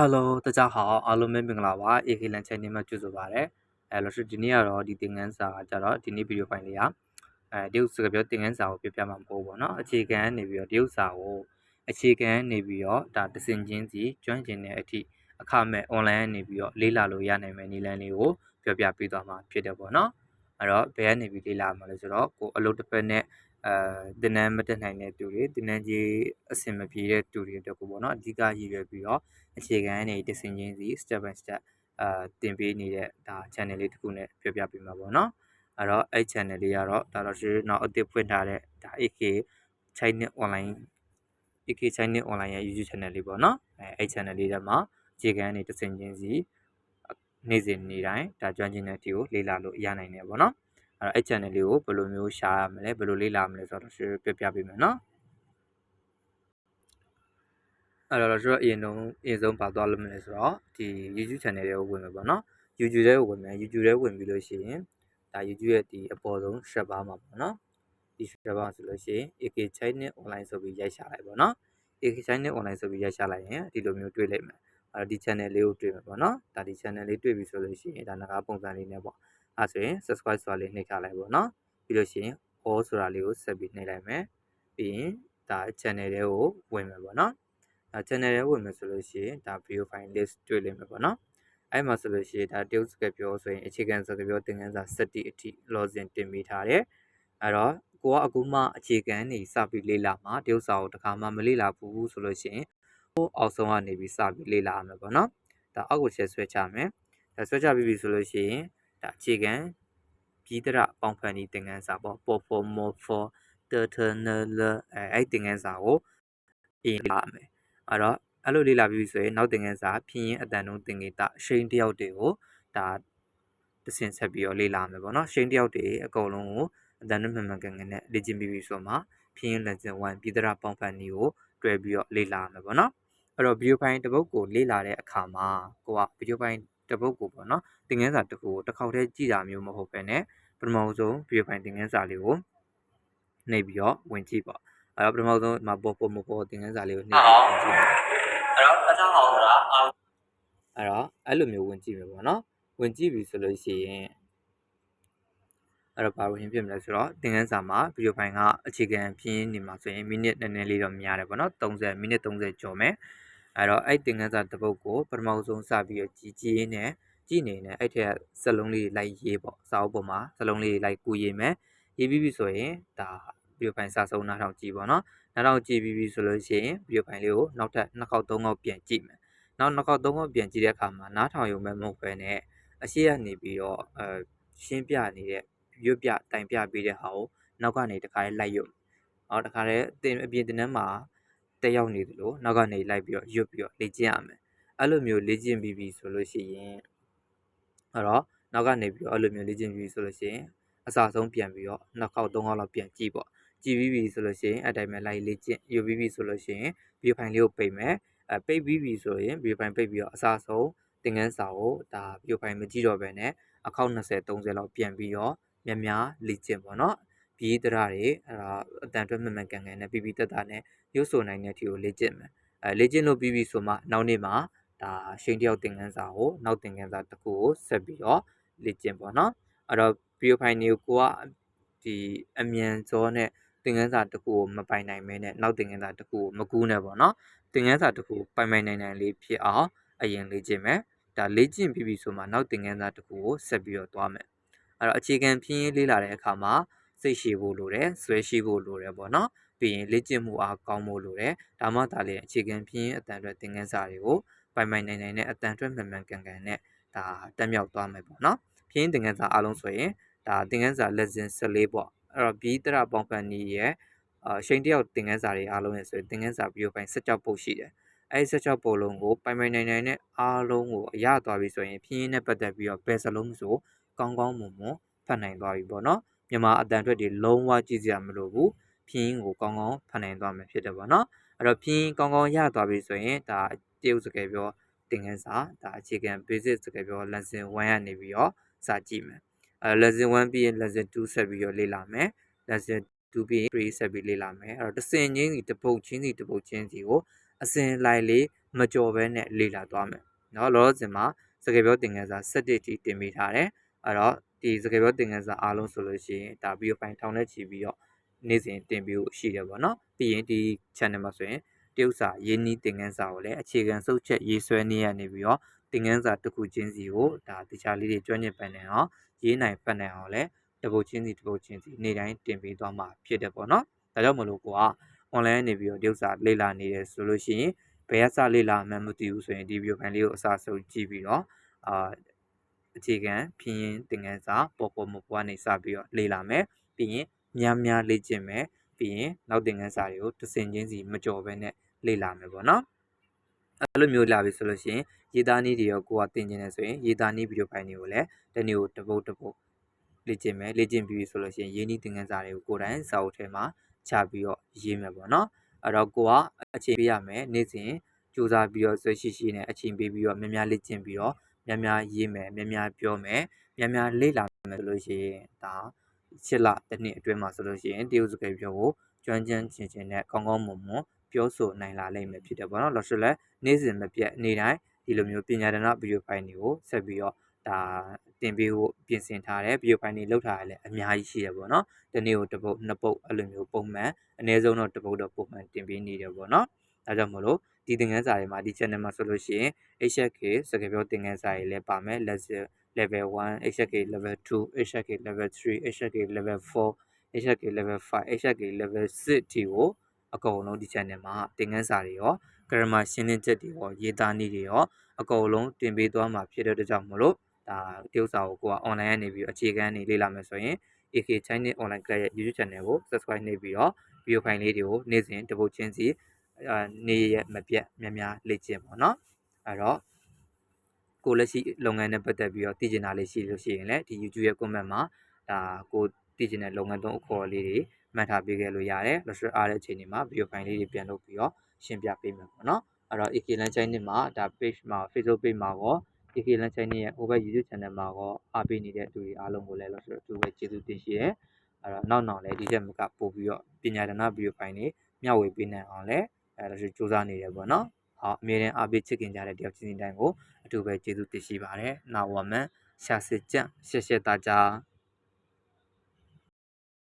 Hello တကြဟောင်းအားလုံးပဲမင်္ဂလာပါ AK Lan Channel မှာကြိုဆိုပါရစေ။အဲလို့ဆိုဒီနေ့ကတော့ဒီသင်ခန်းစာကြတော့ဒီနေ့ဗီဒီယိုဖိုင်လေးကအဲတရုတ်စကားပြောသင်ခန်းစာကိုပြပြမှာမဟုတ်ဘူးပေါ့နော်။အခြေခံနေပြီးတော့တရုတ်စာကိုအခြေခံနေပြီးတော့ဒါတစင်ချင်းစီကျွမ်းကျင်တဲ့အထိအခမဲ့ online နေပြီးတော့လေ့လာလို့ရနိုင်မယ့်နည်းလမ်းလေးကိုပြပြပေးသွားမှာဖြစ်တယ်ပေါ့နော်။အဲ့တော့ဘယ်ကနေပြီးလေ့လာမှာလဲဆိုတော့ကိုအလုပ်တစ်ပတ်နဲ့ အဲတင်နန်းမတက်နိုင်တဲ့သူတွေတင်နန်းကြီးအဆင်မပြေတဲ့သူတွေအတွက်ကိုပေါ့နော်အဓိကရည်ရွယ်ပြီးတော့အခြေခံအနေတဆင်ချင်းစီ step by step အာတင်ပေးနေတဲ့ဒါ channel လေးတစ်ခုနဲ့ပြောပြပေးမှာပေါ့နော်အဲ့တော့အဲ့ channel လေးကတော့ဒါတော့ရှိတော့အသစ်ဖွင့်ထားတဲ့ဒါ AK Chinese online AK Chinese online ရဲ့ YouTube channel လေးပေါ့နော်အဲအဲ့ channel လေးထဲမှာအခြေခံအနေတဆင်ချင်းစီနေ့စဉ်နေ့တိုင်းဒါကျွမ်းကျင်တဲ့အထိကိုလေ့လာလို့ရနိုင်တယ်ပေါ့နော် အဲ့တော့အဲ့ channel လေးကိုဘယ်လိုမျိုးရှာရမလဲဘယ်လိုလေ့လာမလဲဆိုတော့ရှင်းပြပြပေးမယ်နော်အဲ့တော့ကျွန်တော်အရင်ဆုံးအရင်ဆုံးပါသွားလို့မလဲဆိုတော့ဒီ YouTube channel တွေကိုဝင်မယ်ပေါ့နော် YouTube ထဲကိုဝင်မယ် YouTube ထဲဝင်ပြီးလို့ရှိရင်ဒါ YouTube ရဲ့ဒီအပေါ်ဆုံး share bar မှာပေါ့နော်ဒီ share bar ဆိုလို့ရှိရင် AK Chinese online ဆိုပြီးရိုက်ရှာလိုက်ပေါ့နော် AK Chinese online ဆိုပြီးရိုက်ရှာလိုက်ရင်ဒီလိုမျိုးတွေ့လိမ့်မယ်အဲ့တော့ဒီ channel လေးကိုတွေ့မယ်ပေါ့နော်ဒါဒီ channel လေးတွေ့ပြီဆိုလို့ရှိရင်ဒါငါးပုံစံလေးနဲ့ပေါ့ အဲဆိုရင် subscribe ဆိုတာလေးနှိပ်ထားလိုက်ပေါ့နော်ပြီးလို့ရှိရင် all ဆိုတာလေးကိုဆက်ပြီးနှိပ်လိုက်မယ်ပြီးရင်ဒါ channel တွေကိုဝင်မယ်ပေါ့နော်အဲ channel တွေဝင်မယ်ဆိုလို့ရှိရင်ဒါ video file list တွေ့လိမ့်မယ်ပေါ့နော်အဲ့မှာဆိုလို့ရှိရင်ဒါတရုတ်စကားပြောဆိုရင်အခြေခံစကားပြောသင်ခန်းစာ7အထိ login တင်ပေးထားတယ်အဲ့တော့ကိုကအခုမှအခြေခံနေစပြီးလေ့လာမှာတရုတ်စာကိုတခါမှမလေ့လာဘူးဆိုလို့ရှိရင်ဟိုအောက်ဆုံးကနေပြီးစပြီးလေ့လာရမယ်ပေါ့နော်ဒါအောက်ကိုချက်ဆွဲချမယ်ဒါဆွဲချပြီးပြီဆိုလို့ရှိရင် ဒါအခြေခံပြည်တရပေါင်းဖန်ဒီသင်ခန်းစာပေါ့ perform for eternal အဲအဲ့သင်ခန်းစာကိုအရင်လာမယ်အဲ့တော့အဲ့လိုလေ့လာပြီးဆိုရင်နောက်သင်ခန်းစာဖြစ်ရင်အတန်တုံးသင်္ကေတရှိန်တယောက်တွေကိုဒါတဆင်ဆက်ပြီးတော့လေ့လာမယ်ပေါ့နော်ရှိန်တယောက်တွေအကုန်လုံးကိုအတန်တုံးမှန်မှန်ကန်ကန်နဲ့လေ့ကျင့်ပြီးပြီဆိုမှဖြစ်ရင် lesson 1ပြည်တရပေါင်းဖန်ဒီကိုတွဲပြီးတော့လေ့လာမယ်ပေါ့နော်အဲ့တော့ video file တစ်ပုဒ်ကိုလေ့လာတဲ့အခါမှာကိုက video file တစ်ပုဒ်ကိုပေါ့နော်သင်ခန်းစာတစ်ခုကိုတစ်ခေါက်တည်းကြည့်တာမျိုးမဟုတ်ဘဲနဲ့ပထမဆုံး video file သင်ခန်းစာလေးကိုနှိပ်ပြီးတော့ဝင်ကြည့်ပေါ့အဲ့တော့ပထမဆုံးမှာပေါ်ပေါ်မပေါ်သင်ခန်းစာလေးကိုနှိပ်ပြီးဝင်ကြည့်အဲ့တော့အထောက်အောင်ဆိုတာအဲ့တော့အဲ့လိုမျိုးဝင်ကြည့်မယ်ပေါ့နော်ဝင်ကြည့်ပြီဆိုလို့ရှိရင်အဲ့တော့ဘာဝင်ဖြစ်မလဲဆိုတော့သင်ခန်းစာမှာဗီဒီယိုဖိုင်ကအခြေခံပြင်းနေမှာဆိုရင်မိနစ်နည်းနည်းလေးတော့များတယ်ပေါ့နော်30မိနစ်30ကျော်မယ် အဲ့တော့အဲ့သင်ခန်းစာတစ်ပုဒ်ကိုပထမဆုံးစပြီးတော့ကြီးကြီးနေကြည့်နေတယ်အဲ့ထက်စလုံးလေးလိုက်ရေးပေါ့စာအုပ်ပေါ်မှာစလုံးလေးလိုက်ကူရေးမယ်ရေးပြီးပြီဆိုရင်ဒါဗီဒီယိုဖိုင်စာဆုံးနားထောင်ကြည့်ပေါ့နော်နားထောင်ကြည့်ပြီးပြီဆိုလို့ရှိရင်ဗီဒီယိုဖိုင်လေးကိုနောက်ထပ်နှစ်ခေါက်သုံးခေါက်ပြန်ကြည့်မယ်နောက်နှစ်ခေါက်သုံးခေါက်ပြန်ကြည့်တဲ့အခါမှာနားထောင်ရုံပဲမဟုတ်ဘဲနဲ့အရှိကနေပြီးတော့အဲရှင်းပြနေတဲ့ရွတ်ပြတိုင်ပြပေးတဲ့ဟာကိုနောက်ကနေတခါလေးလိုက်ရွတ်။အော်တခါလေးတင်အပြင်တင်တန်းမှာ တက်ရောက်နေသလိုနောက်ကနေလိုက်ပြီးတော့ရွတ်ပြီးတော့လေ့ကျင့်ရမယ်။အဲ့လိုမျိုးလေ့ကျင့်ပြီးပြီဆိုလို့ရှိရင်အဲ့တော့နောက်ကနေပြီးတော့အဲ့လိုမျိုးလေ့ကျင့်ပြီးဆိုလို့ရှိရင်အစဆုံးပြန်ပြီးတော့နှစ်ခေါက်သုံးခေါက်လောက်ပြန်ကြည့်ပေါ့။ကြည့်ပြီးပြီဆိုလို့ရှိရင်အဲ့တိုင်းပဲလိုက်လေ့ကျင့်ရွတ်ပြီးပြီဆိုလို့ရှိရင်ဗီဒီယိုဖိုင်လေးကိုပိတ်မယ်။အဲပိတ်ပြီးပြီဆိုရင်ဗီဒီယိုဖိုင်ပိတ်ပြီးတော့အစဆုံးသင်ခန်းစာကိုဒါဗီဒီယိုဖိုင်မကြည့်တော့ဘဲနဲ့အခေါက်20 30လောက်ပြန်ပြီးတော့များများလေ့ကျင့်ပေါ့နော်။ ပြည်တရတွေအဲ့ဒါအတန်အတွက်မှန်မှန်ကန်ကန်နဲ့ပြပြတတ်တာနဲ့ရုပ်ဆိုနိုင်တဲ့အထိကိုလေ့ကျင့်မယ်။အဲလေ့ကျင့်လို့ပြီးပြီဆိုမှနောက်နေ့မှာဒါရှိန်တယောက်သင်ခန်းစာကိုနောက်သင်ခန်းစာတစ်ခုကိုဆက်ပြီးတော့လေ့ကျင့်ပေါ့နော်။အဲ့တော့ဗီဒီယိုဖိုင်တွေကိုကဒီအမြန်စောနဲ့သင်ခန်းစာတစ်ခုကိုမပိုင်နိုင်မဲနဲ့နောက်သင်ခန်းစာတစ်ခုကိုမကူးနဲ့ပေါ့နော်။သင်ခန်းစာတစ်ခုပိုင်ပိုင်နိုင်နိုင်လေးဖြစ်အောင်အရင်လေ့ကျင့်မယ်။ဒါလေ့ကျင့်ပြီးပြီဆိုမှနောက်သင်ခန်းစာတစ်ခုကိုဆက်ပြီးတော့သွားမယ်အဲ့တော့အခြေခံပြင်းရေးလေ့လာတဲ့အခါမှာ စိတ်ရှိဖို့လိုတယ်ဆွဲရှိဖို့လိုတယ်ပေါ့နော်ပြီးရင်လေ့ကျင့်မှုအားကောင်းဖို့လိုတယ်ဒါမှသာလေအခြေခံပြင်းအတန်အတွက်သင်ခန်းစာတွေကိုပိုင်ပိုင်နိုင်နိုင်နဲ့အတန်အတွက်မှန်မှန်ကန်ကန်နဲ့ဒါတက်မြောက်သွားမယ်ပေါ့နော်ပြင်းသင်ခန်းစာအားလုံးဆိုရင်ဒါသင်ခန်းစာ lesson 14ပေါ့အဲ့တော့ဘီတရပေါင်ဖန်နီရဲ့အာရှိန်တယောက်သင်ခန်းစာတွေအားလုံးရဲ့ဆိုရင်သင်ခန်းစာဗီဒီယိုပိုင်း16ပုတ်ရှိတယ်အဲဒီ16ပုတ်လုံးကိုပိုင်ပိုင်နိုင်နိုင်နဲ့အားလုံးကိုအရသွားပြီဆိုရင်ပြင်းနဲ့ပတ်သက်ပြီးတော့ဘယ်စလုံးဆိုကောင်းကောင်းမွန်မွန်ဖတ်နိုင်သွားပြီပေါ့နော် မြန်မာအတန်ထွက်တွေလုံးဝကြည့်စရာမလိုဘူး။ပြင်းကိုကောင်းကောင်းဖန်နိုင်သွားမှာဖြစ်တယ်ပေါ့နော်။အဲ့တော့ပြင်းကောင်းကောင်းရသွားပြီဆိုရင်ဒါတရုတ်စကားပြောတင်ခန်းစာဒါအခြေခံ basic စကားပြော lesson 1ကနေပြီးတော့စာကြည့်မယ်။အဲ lesson 1ပြီးရင် lesson 2ဆက်ပြီးတော့လေ့လာမယ်။ lesson 2ပြီးရင်3ဆက်ပြီးလေ့လာမယ်။အဲ့တော့တစ်စင်ချင်းစီတစ်ပုတ်ချင်းစီတစ်ပုတ်ချင်းစီကိုအစဉ်လိုက်လေးမကြော်ဘဲနဲ့လေ့လာသွားမယ်။နော်လောလောဆယ်မှာစကားပြောတင်ခန်းစာ17တိတင်ပေးထားတယ်။အဲ့တော့ ဒီစကားပြောသင်ခန်းစာအားလုံးဆိုလို့ရှိရင်ဒါဗီဒီယိုပိုင်းထောင်နဲ့ချီပြီးတော့နေ့စဉ်တင်ပြဖို့ရှိတယ်ပေါ့နော်ပြီးရင်ဒီ channel မှာဆိုရင်တရုတ်စာရင်းနှီးသင်ခန်းစာကိုလည်းအခြေခံစုပ်ချက်ရေးဆွဲနေရနေပြီးတော့သင်ခန်းစာတစ်ခုချင်းစီကိုဒါတခြားလေးတွေကျွမ်းကျင်ပန်နိုင်အောင်ရေးနိုင်ပတ်နိုင်အောင်လည်းတပုတ်ချင်းစီတပုတ်ချင်းစီနေ့တိုင်းတင်ပေးသွားမှာဖြစ်တယ်ပေါ့နော်ဒါကြောင့်မလို့ကိုက online နေပြီးတော့တရုတ်စာလေ့လာနေတယ်ဆိုလို့ရှိရင်ဘယ်အစလေ့လာမှန်းမသိဘူးဆိုရင်ဒီဗီဒီယိုဖိုင်လေးကိုအစားဆုံးကြည့်ပြီးတော့အာ အခြေခံဖြင်းရင်သင်ခန်းစာပေါ်ပေါ်မပေါ်ကနေစပြီးတော့လေ့လာမယ်ပြီးရင်များများလေ့ကျင့်မယ်ပြီးရင်နောက်သင်ခန်းစာတွေကိုတစ်စင်ချင်းစီမကြော်ဘဲနဲ့လေ့လာမယ်ပေါ့နော်အဲ့လိုမျိုးလာပြီဆိုလို့ရှိရင်ရေးသားနည်းတွေရောကိုကသင်ကျင်နေဆိုရင်ရေးသားနည်းဗီဒီယိုဖိုင်တွေကိုလည်းတနေ့ကိုတစ်ပုတ်တစ်ပုတ်လေ့ကျင့်မယ်လေ့ကျင့်ပြီးဆိုလို့ရှိရင်ရေးနည်းသင်ခန်းစာတွေကိုကိုယ်တိုင်စာအုပ်ထဲမှာချပြီးတော့ရေးမယ်ပေါ့နော်အဲ့တော့ကိုကအချိန်ပေးရမယ်နေ့စဉ်စူးစမ်းပြီးတော့ဆွဲရှိရှိနဲ့အချိန်ပေးပြီးတော့များများလေ့ကျင့်ပြီးတော့ များများရေးမယ်များများပြောမယ်များများလေ့လာမယ်ဆိုလို့ရှိရင်ဒါရှစ်လတစ်နှစ်အတွင်းမှာဆိုလို့ရှိရင်တရုတ်စကားပြောကိုကျွမ်းကျင်ချင်ချင်နဲ့ကောင်းကောင်းမွန်မွန်ပြောဆိုနိုင်လာလိမ့်မယ်ဖြစ်တယ်ပေါ့နော်လို့ဆိုလဲနေ့စဉ်မပြတ်နေ့တိုင်းဒီလိုမျိုးပညာဒနာဗီဒီယိုဖိုင်တွေကိုဆက်ပြီးတော့ဒါတင်ပေးဖို့ပြင်ဆင်ထားတယ်ဗီဒီယိုဖိုင်တွေလောက်ထားရလဲအများကြီးရှိတယ်ပေါ့နော်ဒီနေ့ကိုတစ်ပုတ်နှစ်ပုတ်အဲ့လိုမျိုးပုံမှန်အနည်းဆုံးတော့တစ်ပုတ်တော့ပုံမှန်တင်ပေးနေတယ်ပေါ့နော် ဒါကြောင့်မလို့ဒီသင်ခန်းစာတွေမှာဒီ channel မှာဆိုလို့ရှိရင် HSK စကားပြောသင်ခန်းစာတွေလည်းပါမယ် lesson level 1 HSK level 2 HSK level 3 HSK level 4 HSK level 5 HSK level 6တီကိုအကုန်လုံးဒီ channel မှာသင်ခန်းစာတွေရော grammar ရှင်းလင်းချက်တွေရောရေးသားနည်းတွေရောအကုန်လုံးတင်ပေးသွားမှာဖြစ်တဲ့အတွက်ကြောင့်မလို့ဒါတရုတ်စာကိုကိုက online ကနေပြီးအခြေခံနေလေ့လာမယ်ဆိုရင် AK Chinese Online Class ရဲ့ YouTube channel ကို subscribe နှိပ်ပြီးတော့ video file လေးတွေကိုနေ့စဉ်တပုတ်ချင်းစီအာ နေ့ရက်မပြတ်များများလေ့ကျင့်ပါတော့အဲ့တော့ကိုလက်ရှိလုပ်ငန်းနဲ့ပတ်သက်ပြီးတော့သိချင်တာလေးရှိလို့ရှိရင်လည်းဒီ YouTube ရဲ့ comment မှာဒါကိုသိချင်တဲ့လုပ်ငန်းသုံးအခေါ်လေးတွေမှတ်ထားပေးခဲ့လို့ရတယ်လို့ဆိုအားတဲ့အချိန်ဒီမှာ video file လေးတွေပြန်လုပ်ပြီးတော့ရှင်းပြပေးမယ်ပေါ့နော်အဲ့တော့ AK Land Chinese မှာဒါ page မှာ Facebook page မှာကော AK Land Chinese ရဲ့ over YouTube channel မှာကောအားပေးနေတဲ့သူတွေအားလုံးကိုလည်းလို့ဆိုတော့သူပဲကျေးဇူးတင်ရှိတယ်အဲ့တော့နောက်နောက်လည်းဒီချက်မကပို့ပြီးတော့ပညာဒနာဗီဒီယိုဖိုင်တွေမျှဝေပေးနိုင်အောင်လည်း အဲ့လိုစူးစမ်းနေတယ်ပေါ့နော်ဟောအမြဲတမ်းအားပေးချစ်ခင်ကြတဲ့တယောက်ချင်းတိုင်းကိုအထူးပဲကျေးဇူးတင်ရှိပါတယ်နာဝမန်ရှာစစ်ကြံရှက်ရှက်သားကြ